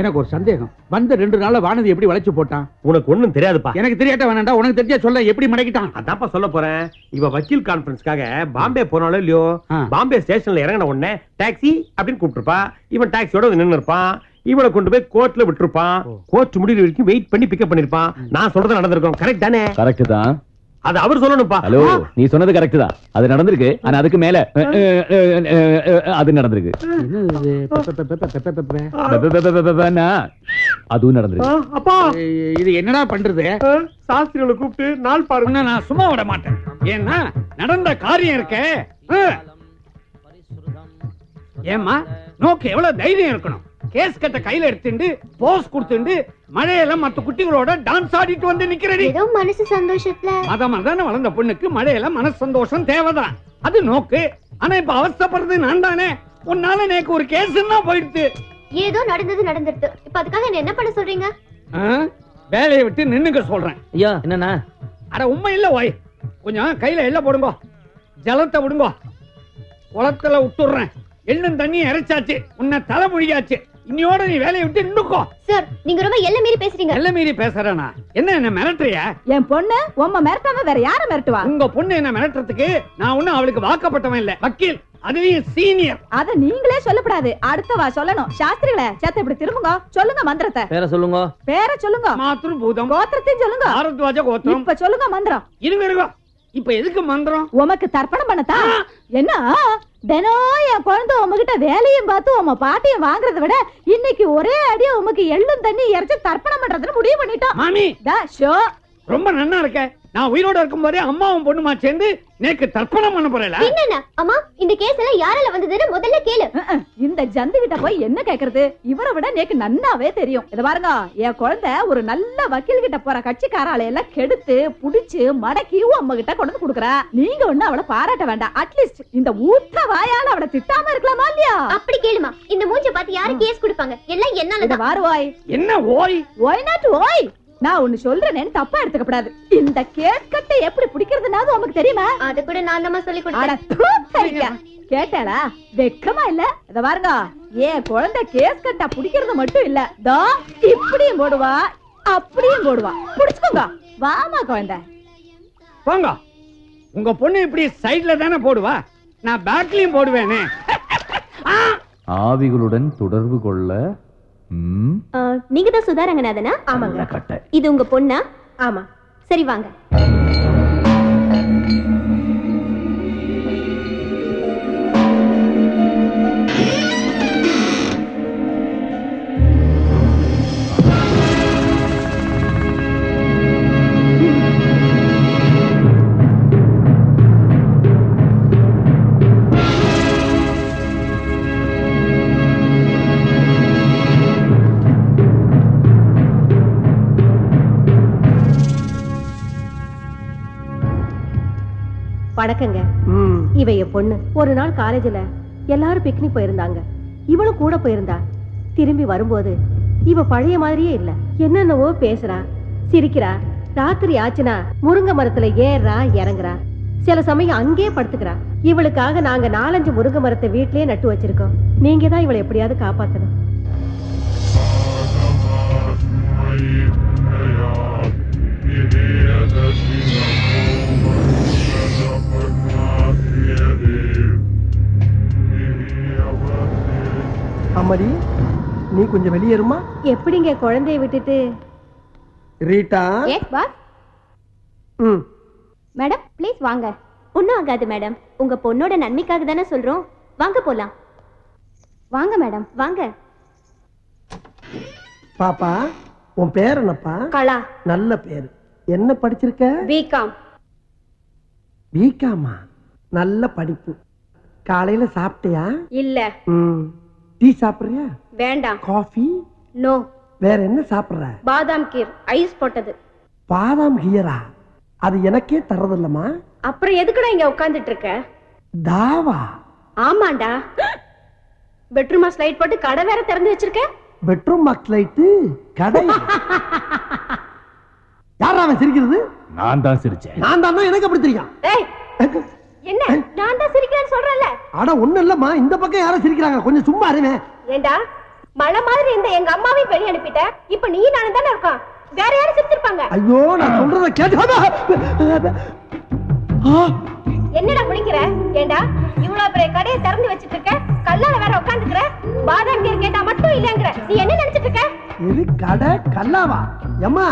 எனக்கு ஒரு சந்தேகம். வந்த ரெண்டு நாள்ல வானதி எப்படி வளைச்சு போட்டான் உனக்கு ஒண்ணும் தெரியாதுப்பா. எனக்கு தெரியாட்ட வேணாண்டா உனக்கு தெரிஞ்சா சொல்ல எப்படி மடக்கிட்டான்? அதான்ப்பா சொல்ல போறேன். இவ வக்கீல் கான்பரன்ஸ்க்காக பாம்பே போனாலும் இல்லையோ. பாம்பே ஸ்டேஷன்ல இறங்கின உடனே டாக்ஸி அப்படின்னு கூப்பிட்டுருப்பான் இவன் டாக்ஸியோட நின்னு இருப்பான் இவனை கொண்டு போய் கோர்ட்ல விட்டுருப்பான். கோர்ட் முடிவு வரைக்கும் வெயிட் பண்ணி பிக்கப் பண்ணிருப்பான். நான் சொல்றது நடந்திருக்கும் கரெக்ட் தானே? கரெக்ட் தான். அது அவர் சொல்லணும்ப்பா ஹலோ நீ சொன்னது கரெக்ட் தான் அது நடந்திருக்கு ஆனா அதுக்கு மேல அது நடந்திருக்கு அதுவும் ஆ, நடந்திருக்கு அப்பா இது என்னடா பண்றது சாஸ்திரிகளை கூப்பிட்டு நாள் பாருங்க நான் சும்மா விட மாட்டேன் ஏன்னா நடந்த காரியம் இருக்க ஏமா நோக்கு எவ்வளவு தைரியம் இருக்கணும் கேஸ் கட்ட கையில எடுத்துட்டு போஸ் கொடுத்துட்டு மழையில மத்த குட்டிகளோட டான்ஸ் ஆடிட்டு வந்து நிக்கிறடி. ஏதோ மனசு சந்தோஷத்துல. மத மதன வளர்ந்த பொண்ணுக்கு மழையில மனசு சந்தோஷம் தேவைதான். அது நோக்கு. ஆனா இப்ப அவஸ்தைப்படுறது நான் தானே. உன்னால நேக்கு ஒரு கேஸ்ன்னா போயிடுத்து. ஏதோ நடந்தது நடந்துருது இப்ப அதுக்காக என்ன என்ன பண்ண சொல்றீங்க? ஆ? வேலையை விட்டு நின்னுக்க சொல்றேன். ஐயா என்னண்ணா? அட உண்மை இல்ல ஓய் கொஞ்சம் கையில எள்ள போடுங்க. ஜலத்தை விடுங்க. குளத்துல விட்டுடுறேன். எள்ளும் தண்ணி இறைச்சாச்சு. உன்னை தலை முழியாச்சு இன்னையோட நீ வேலையை விட்டு நின்னுக்கோ சார் நீங்க ரொம்ப எல்ல மீறி பேசுறீங்க. எல்ல மீறி பேசுறேனா? என்ன என்ன மிரட்டுறிய? என் பொண்ணு உம்ம மிரட்டாம வேற யார மிரட்டுவா? உங்க பொண்ணு என்ன மிரட்டுறதுக்கு நான் ஒண்ணும் அவளுக்கு வாக்கப்பட்டவன் இல்ல. வக்கீல் அதுலயும் சீனியர். அத நீங்களே சொல்லக்கூடாது. அடுத்தவா சொல்லணும். சாஸ்திரிகளே சேத்த இப்படி திரும்புங்க. சொல்லுங்க மந்திரத்தை. பேர சொல்லுங்க. பேர சொல்லுங்க. மாத்திரு பூதம் கோத்திரத்தையும் சொல்லுங்க. பாரத்வாஜ கோத்திரம். இப்ப சொல்லுங்க மந்திரம். இருங்க இருங்க. இப்ப எதுக்கு மந்திரம்? உமக்கு தர்ப்பணம் பண்ணத்தா என்ன? தினம் என் குழந்தை உமகிட்ட வேலையும் பார்த்து உம பாட்டியும் வாங்குறத விட இன்னைக்கு ஒரே அடியா உமக்கு எள்ளும் தண்ணி இறைச்சு தர்ப்பணம் பண்றதுன்னு முடிவு பண்ணிட்டோம். மாமி! தா, ஷோ! ரொம்ப நன்னா இருக்க. நான் உயிரோட இருக்கும் போதே அம்மாவும் பொண்ணுமா சேர்ந்து நேக்கு தர்ப்பணம் பண்ண போறேல. என்னண்ணா அம்மா இந்த கேஸ் எல்லாம் யாரால வந்ததுன்னு முதல்ல கேளு. இந்த ஜந்து கிட்ட போய் என்ன கேக்குறது? இவரை விட நேக்கு நன்னாவே தெரியும். இத பாருங்க என் குழந்தை ஒரு நல்ல வக்கீல் கிட்ட போற கட்சிக்காரால எல்லாம் கெடுத்து புடிச்சு மடக்கி உம்ம கிட்ட கொண்டு வந்து கொடுக்குறா. நீங்க ஒண்ணு அவளை பாராட்ட வேண்டாம். அட்லீஸ்ட் இந்த ஊத்த வாயால அவளை திட்டாம இருக்கலாமா இல்லையா? அப்படி கேளுமா. இந்த மூஞ்ச பார்த்து யாரு கேஸ் கொடுப்பாங்க? எல்லாம் இத என்னாலதான் வாருவாய் என்ன ஓய்? ஒய் நாட் ஒய் நான் ஒண்ணு சொல்றேன்னு தப்பா எடுத்துக்கப்படாது. இந்த கேஸ் கட்டை எப்படி பிடிக்கிறதுனாவது உனக்கு தெரியுமா? அது கூட நான் தான் சொல்லி கொடுத்தேன். தூ, சரிக்கா. கேட்டாளா வெக்கமா இல்ல? இத பாருங்க. ஏன் குழந்தை கேஸ் கட்டா பிடிக்கிறது மட்டும் இல்ல. தோ இப்படியும் போடுவா அப்படியும் போடுவா. புடிச்சுக்கோங்க. வாமா குழந்தை. போங்க. உங்க பொண்ணு இப்படி சைடுல தானே போடுவா? நான் பேக்லயும் போடுவேனே. ஆவிகளுடன் தொடர்பு கொள்ள நீங்க தான் சுதா ரங்கநாதனா கட்டை இது உங்க பொண்ணா? ஆமா. சரி வாங்க. வணக்கங்க இவ என் பொண்ணு. ஒரு நாள் காலேஜ்ல எல்லாரும் பிக்னிக் போயிருந்தாங்க. இவளும் கூட போயிருந்தா. திரும்பி வரும்போது இவ பழைய மாதிரியே இல்ல. என்னென்னவோ பேசுறா சிரிக்கிறா. ராத்திரி ஆச்சுனா முருங்கை மரத்துல ஏறா இறங்குறா. சில சமயம் அங்கேயே படுத்துக்கிறா. இவளுக்காக நாங்க நாலஞ்சு முருங்கை மரத்தை வீட்லயே நட்டு வச்சிருக்கோம். நீங்க தான் இவளை எப்படியாவது காப்பாத்தணும். அம்மாடி நீ கொஞ்சம் வெளியேறுமா? எப்படிங்க குழந்தைய விட்டுட்டு? ரீட்டா? எஸ் பாஸ் ம். மேடம் ப்ளீஸ் வாங்க. ஒன்றும் ஆகாது மேடம் உங்க பொண்ணோட நன்மைக்காக தானே சொல்றோம். வாங்க போலாம். வாங்க மேடம் வாங்க. பாப்பா உன் பேர் என்னப்பா? கலா. நல்ல பேர். என்ன படிச்சிருக்க? பிகாம் பிகாமா நல்ல படிப்பு. காலையில சாப்பிட்டியா? இல்ல. ம். டீ சாப்பிடுறியா? வேண்டாம். காஃபி நோ வேற என்ன சாப்பிடுற? பாதாம் கீர் ஐஸ் போட்டது. பாதாம் ஹியரா அது எனக்கே தரதில்லம்மா அப்புறம் எதுக்குடா இங்க உட்கார்ந்துட்டு இருக்க தாவா? ஆமாண்டா. பெட்ரூமா ஸ்லைட் போட்டு கடை வேற திறந்து வச்சிருக்க? பெட்ரூம் பாக்ஸ் லைட்டு கடை. யாரா அவன் சிரிக்கிறது? நான் தான் சிரிச்சேன். நான் தான் எனக்கு அப்படி தெரியும். ஏய். என்ன? நான் தான் சிரிக்கிறேன்னு சொல்றேன்ல? அட ஒண்ணு இல்லம்மா. இந்த பக்கம் யாரும் சிரிக்கிறாங்க. கொஞ்சம் சும்மா இருவேன் ஏண்டா? மழை மாதிரி இருந்த எங்க அம்மாவையும் வெளிய அனுப்பிட்ட. இப்ப நீ நானும் தானே இருக்கோம். வேற யாரும் சிரிச்சிருப்பாங்க? ஐயோ நான் சொல்றத கேட்டு என்னடா முடிக்கிற ஏண்டா இவ்வளவு பெரிய கடையை திறந்து வச்சிட்டு இருக்க கல்லால வேற உட்காந்துக்கிற பாதாம் கீர் கேட்டா மட்டும் இல்லங்கிற நீ என்ன நினைச்சிட்டு இருக்க? இது கடை கல்லாவா? ஏம்மா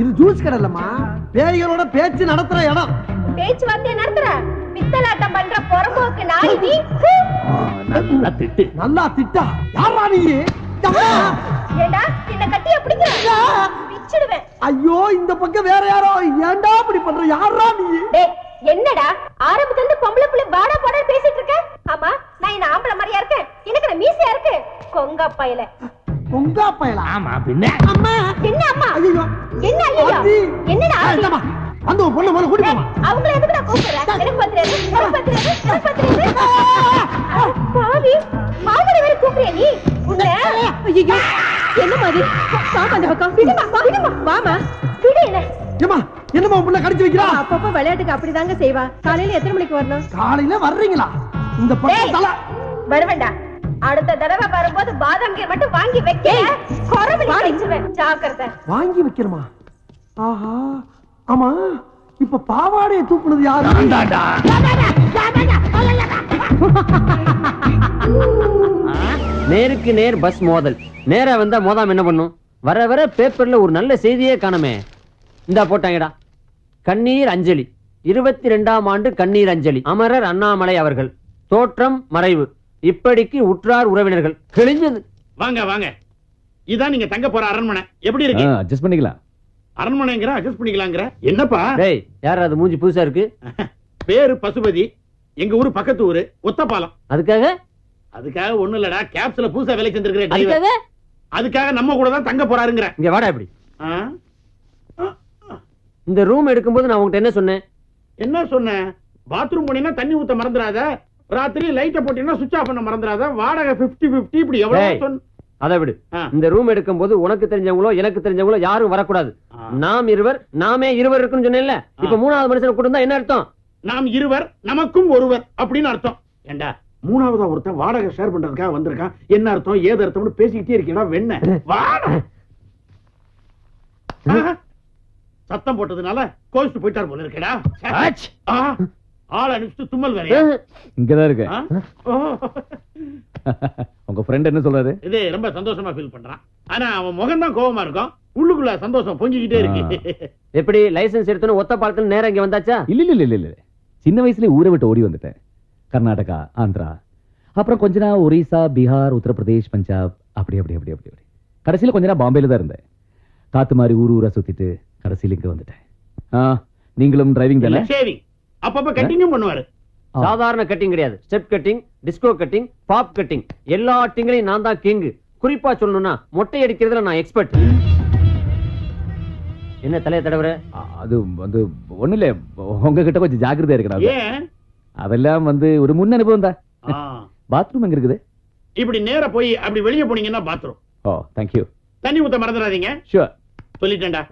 இது ஜூஸ் கடை இல்லம்மா. பேய்களோட பேச்சு நடத்துற இடம். பேச்சுவார்த்தையை நடத்துற? பித்தலாட்டம் பண்ற புறம்போக்கு நாய் நீ நல்லா திட்டு. நல்லா திட்டா? யாரா நீ! ஏண்டா என்ன கட்டிய பிடிக்கிற? பிச்சிடுவேன். ஐயோ இந்த பக்கம் வேற யாரோ? ஏன்டா இப்படி பண்ற? யாரா நீ? டேய் என்னடா? ஆரம்பத்துல இருந்து பொம்பளை புள்ளை வாடா போடா பேசிட்டு இருக்க? ஆமா நான் என்ன ஆம்பளை மாதிரியா இருக்கேன்? எனக்கு என்ன மீசையா இருக்கு? கொங்க பையல உங்க பயலா ஆமா பின்ன? அம்மா. என்ன அம்மா? ஐயோ என்ன ஐயோ. என்னடா வந்து ஒரு பொண்ணு முதல்ல கூட்டி அவங்கள எதுக்கு நான் கூப்பிடுறேன்? எனக்கு பத்திராது எனக்கு பத்திராது எனக்கு பத்திராது பாவி மாமனை வேற கூப்பிடுறியா நீ? உன்னை? ஐயோ என்ன மாதிரி பாப்பா அந்த பக்கம். விடுமா விடுமா வாமா விடு என்ன? ஏமா என்னம்மா உன் புள்ள கடிச்சு வைக்கிறா? அப்பப்ப விளையாட்டுக்கு அப்படிதாங்க செய்வா. காலையில எத்தனை மணிக்கு வரணும்? காலையில வர்றீங்களா? இந்த பக்கம் தலை. வருவேண்டா. அடுத்த தடவை வரும்போது பாதாம் கீர் மட்டும் வாங்கி வைக்க ஜாக்கிரதை. வாங்கி வைக்கிறமா ஆஹா. ஆமா இப்ப பாவாடையை தூக்குனது யாரு? நேருக்கு நேர் பஸ் மோதல். நேரா வந்தா மோதாம என்ன பண்ணும்? வர வர பேப்பர்ல ஒரு நல்ல செய்தியே காணுமே. இந்தா போட்டாங்கடா. கண்ணீர் அஞ்சலி. இருபத்தி ரெண்டாம் ஆண்டு கண்ணீர் அஞ்சலி. அமரர் அண்ணாமலை அவர்கள். தோற்றம் மறைவு. இப்படிக்கு உற்றார் உறவினர்கள். கிழிஞ்சது. வாங்க வாங்க. இதான் நீங்க தங்க போற அரண்மனை. எப்படி இருக்கு? அட்ஜஸ்ட் பண்ணிக்கலாம். அரண்மனைங்கிற அட்ஜஸ்ட் பண்ணிக்கலாங்கிற. என்னப்பா? டேய் யார் அது மூஞ்சி புதுசா இருக்கு? பேரு பசுபதி எங்க ஊரு பக்கத்து ஊரு ஒத்தப்பாலம் அதுக்காக? அதுக்காக ஒண்ணு இல்லடா கேப்ஸ்ல புதுசா வேலை செஞ்சிருக்கிற அதுக்காக? அதுக்காக நம்ம கூட தான் தங்க போறாருங்கிற. இங்க வாடா இப்படி? இந்த ரூம் எடுக்கும்போது நான் உங்ககிட்ட என்ன சொன்னேன்? என்ன சொன்னேன்? பாத்ரூம் போனீங்கன்னா தண்ணி ஊத்த மறந்துடாத. ராத்திரி லைட்ட போட்டீங்கன்னா சுவிட்ச் ஆஃப் பண்ண மறந்துடாத. வாடகை 50 50 இப்படி எவ்வளவு அதை விடு. இந்த ரூம் எடுக்கும்போது உனக்கு தெரிஞ்சவங்களோ எனக்கு தெரிஞ்சவங்களோ யாரும் வரக்கூடாது. நாம் இருவர் நாமே இருவர் இருக்குன்னு சொன்னேன்ல? இப்ப மூணாவது மனுஷனை கூட்டு என்ன அர்த்தம்? நாம் இருவர் நமக்கும் ஒருவர் அப்படின்னு அர்த்தம். ஏண்டா? மூணாவதா ஒருத்தன் வாடகை ஷேர் பண்றதுக்காக வந்திருக்கான். என்ன அர்த்தம்? ஏது அர்த்தம்னு பேசிக்கிட்டே இருக்கீடா வெண்ண. சத்தம் போட்டதுனால கோவிச்சு போயிட்டார் போல இருக்கடா. ஆ, ஆள் அனுப்பிச்சு தும்மல் வேறையா? இங்கதான் இருக்கு. ஆ? ஓ. உங்க ஃப்ரெண்ட் என்ன சொல்றாரு? இது ரொம்ப சந்தோஷமா ஃபீல் பண்றான். ஆனா அவன் முகம் தான் கோவமா இருக்கும். உள்ளுக்குள்ள சந்தோஷம் பொங்கிக்கிட்டே இருக்கு. எப்படி லைசென்ஸ் எடுத்தோன்னு ஒத்த பாலத்துல நேரம் இங்க வந்தாச்சா? இல்ல இல்ல இல்ல இல்ல. சின்ன வயசுல ஊரை விட்டு ஓடி வந்துட்டேன். கர்நாடகா ஆந்திரா. அப்புறம் கொஞ்ச நாள் ஒரிசா பீகார் உத்தரப்பிரதேஷ் பஞ்சாப். அப்படி அப்படி அப்படி அப்படி அப்படி. கடைசியில கொஞ்ச நாள் பாம்பேல தான் இருந்தேன். காத்து மாதிரி ஊர் ஊரா சுத்திட்டு கடைசியில இங்க வந்துட்டேன். ஆ, நீங்களும் டிரைவிங் தானே? அப்பப்ப கட்டிங்கும் பண்ணுவாரு. சாதாரண கட்டிங் கிடையாது. Step cutting disco cutting bob cutting எல்லா கட்டிங்லையும் நான் தான் கிங் குறிப்பா சொல்லணும்னா மொட்டை அடிக்கிறதுல நான் எக்ஸ்பர்ட் என்ன தலைய தடவுற? அது வந்து ஒண்ணு இல்ல உங்ககிட்ட கொஞ்சம் ஜாக்கிரதையா இருக்கணும் அதெல்லாம் வந்து ஒரு முன் அனுபவம் தான். ஆ. பாத்ரூம் எங்க இருக்குது? இப்படி நேரா போய் அப்படி வெளிய போனீங்கன்னா பாத்ரூம் ஓ தேங்க்யூ தண்ணி ஊத்த மறந்துடாதீங்க. ஷூர் சொல்லிட்டேன்டா.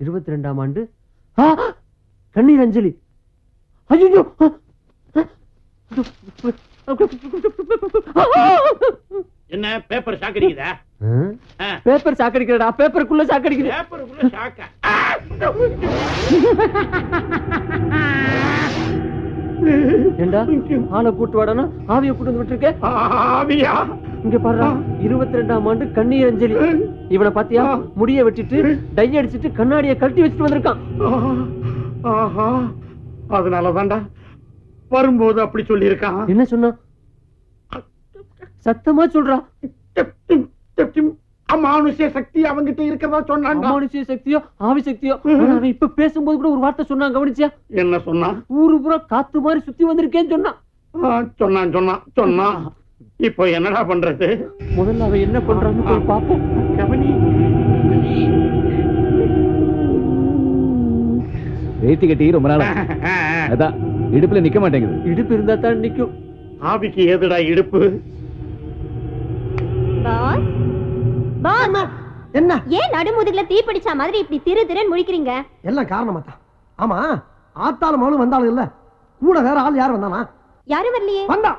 இருபத்தி ரெண்டாம் ஆண்டு! கண்ணீர் அஞ்சலி. ஐயோ என்ன பேப்பர் ஆ. பேப்பர் சாக்கடிக்கிறடா பேப்பருக்குள்ள சாக்கடிக்குது பேப்பருக்குள்ள ஷாக்கா ஏண்டா ஆளை கூட்டு வாடானா? ஆவிய கூட்டு வந்து விட்டுருக்க? ஆவியா? இங்க பாருடா இருபத்தி ரெண்டாம் ஆண்டு கண்ணீர் அஞ்சலி. இவனை பாத்தியா? முடிய வெட்டிட்டு டை அடிச்சிட்டு கண்ணாடிய கழட்டி வச்சுட்டு வந்திருக்கான். அதனால தான்டா வரும்போது அப்படி சொல்லியிருக்கான். என்ன சொன்னா? சத்தமா சொல்றா. அமானுஷ்ய சக்தி அவங்கிட்ட இருக்கதா சொன்னான்டா. அமானுஷ்ய சக்தியோ ஆவி சக்தியோ. அவன் இப்ப பேசும்போது கூட ஒரு வார்த்தை சொன்னான் கவனிச்சியா? என்ன சொன்னான் ஊரு பூரா காத்து மாதிரி சுத்தி வந்திருக்கேன்னு சொன்னான். சொன்னான் சொன்னான் சொன்னான். இப்போ என்னடா பண்றது? முதல்ல அவன் என்ன பண்றான்னு போய் பாப்போம் கவனி. வேட்டி கட்டி ரொம்ப நாளா. அதான் இடுப்புல நிக்க மாட்டேங்குது. இடுப்பு இருந்தா தான் நிக்கும். ஆவிக்கு ஏதுடா இடுப்பு? என்ன? ஏன் நடுமுதுகுல தீ பிடிச்ச மாதிரி இப்படி திரு திருன்னு முழிக்கிறீங்க? எல்லாம் காரணமா தான் ஆமா ஆத்தாலும் மகளும் வந்தாலும் இல்ல. கூட வேற ஆள் யார் வந்தானா? யாரும் வரலையே. வந்தா.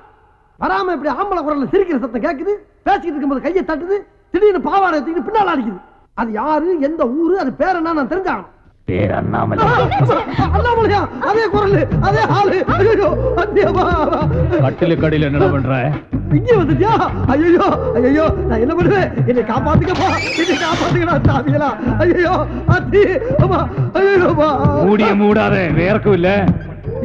வராம இப்படி ஆம்பளை குரல்ல சிரிக்கிற சத்தம் கேக்குது பேசிக்கிட்டு இருக்கும்போது கையை தட்டுது திடீர்னு பாவாடை தூக்கிட்டு பின்னால அடிக்குது. அது யாரு எந்த ஊரு அது பேர் என்ன நான் தெரிஞ்சாகணும் பேர் அண்ணாமலை. அண்ணாமலையா? அதே குரல் அதே ஆளு. ஐயோ அத்தியமா கட்டில கடையில் என்ன பண்ற? இங்க வந்துட்டியா? ஐயோ ஐயோ நான் என்ன பண்ணுவேன்? என்னை காப்பாத்துக்கப்பா என்னை காப்பாத்துக்கடா சாமிகளா ஐயோ அத்தி அம்மா ஐயோப்பா மூடிய மூடாத வேறக்கும் இல்ல.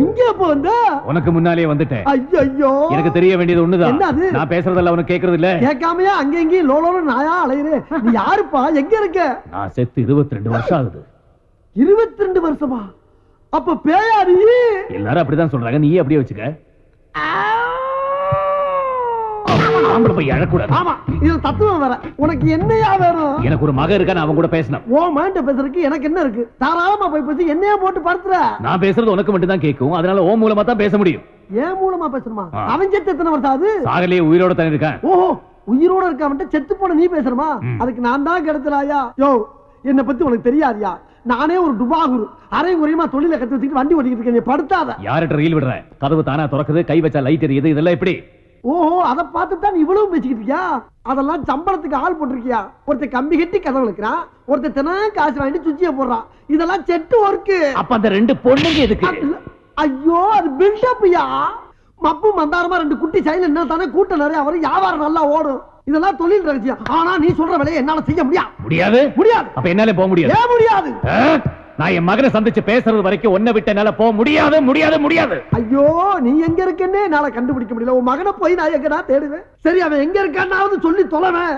இங்க எப்போ வந்த. உனக்கு முன்னாலே வந்துட்டேன். ஐயோ எனக்கு தெரிய வேண்டியது ஒண்ணுதான்? நான் பேசுறதெல்லாம் உனக்கு கேக்குறது இல்ல. கேட்காமையா? அங்க இங்கேயும் லோலோன்னு நாயா அலையுறேன் நீ யாருப்பா? எங்க இருக்க? நான் செத்து இருபத்தி ரெண்டு வருஷம் ஆகுது. இருபத்தி ரெண்டு வருஷமா? அப்ப பேயா நீ எல்லாரும் அப்படிதான் சொல்றாங்க. நீ அப்படியே வச்சுக்க. ஆம்பளை போய் அழக்கூடாது. ஆமா இதுல தத்துவம் வேற. உனக்கு என்னையா வேணும்? எனக்கு ஒரு மக இருக்கா அவன் கூட பேசினேன் ஓ மைண்ட பேசுறதுக்கு எனக்கு என்ன இருக்கு? தாராளமா போய் பேசி என்னையா போட்டு படுத்துற? நான் பேசுறது உனக்கு மட்டும் தான் கேட்கும். அதனால ஓ மூலமா தான் பேச முடியும். ஏன் மூலமா பேசணுமா. அவன் செத்து எத்தனை வருஷம் ஆகுது? சாகலையே உயிரோட தானே இருக்கேன். ஓஹோ உயிரோட இருக்காமட்ட செத்து போன நீ பேசுறமா. அதுக்கு நான் தான் கிடைச்சலாயா யோ என்னை பத்தி உனக்கு தெரியாதியா? நானே ஒரு டுபாகுரு. அரை குறையமா தொழில கத்து வச்சுக்கிட்டு வண்டி ஓட்டிக்கிட்டு இருக்கேன். படுத்தாத. யார்கிட்ட ரீல் விடுற? கதவு தானா திறக்குது கை வச்சா லைட் எரியுது இதெல்லாம் எப்படி? ஓஹோ அதை பார்த்து தான் இவ்வளவு பேசிக்கிட்டு இருக்கியா? அதெல்லாம் சம்பளத்துக்கு ஆள் போட்டிருக்கியா? ஒருத்தன் கம்பி கட்டி கதவு இழுக்கிறான் ஒருத்தன் தினம் காசு வாங்கிட்டு சுச்சிய போடுறான். இதெல்லாம் செட்டு ஒர்க்கு. அப்ப அந்த ரெண்டு பொண்ணுங்க எதுக்கு? ஐயோ அது பில்டப்யா மப்பு மந்தாரமா ரெண்டு குட்டி சைல என்ன தானே கூட்டம் நிறைய வரும் வியாபாரம் நல்லா ஓடும். இதெல்லாம் தொழில் ரகசியம். ஆனா நீ சொல்ற வேலையை என்னால செய்ய முடியாது முடியாது. முடியாது. அப்ப என்னால போக முடியாது. முடியாது? நான் என் மகனை சந்திச்சு பேசுறது வரைக்கும் ஒன்ன விட்டு என்னால போக முடியாது முடியாது முடியாது. ஐயோ நீ எங்க இருக்கேன்னே என்னால கண்டுபிடிக்க முடியல. உன் மகனை போய் நான் எங்கடா தேடுவேன்? சரி அவன் எங்க இருக்கான்னாவது சொல்லி தொலைவேன்.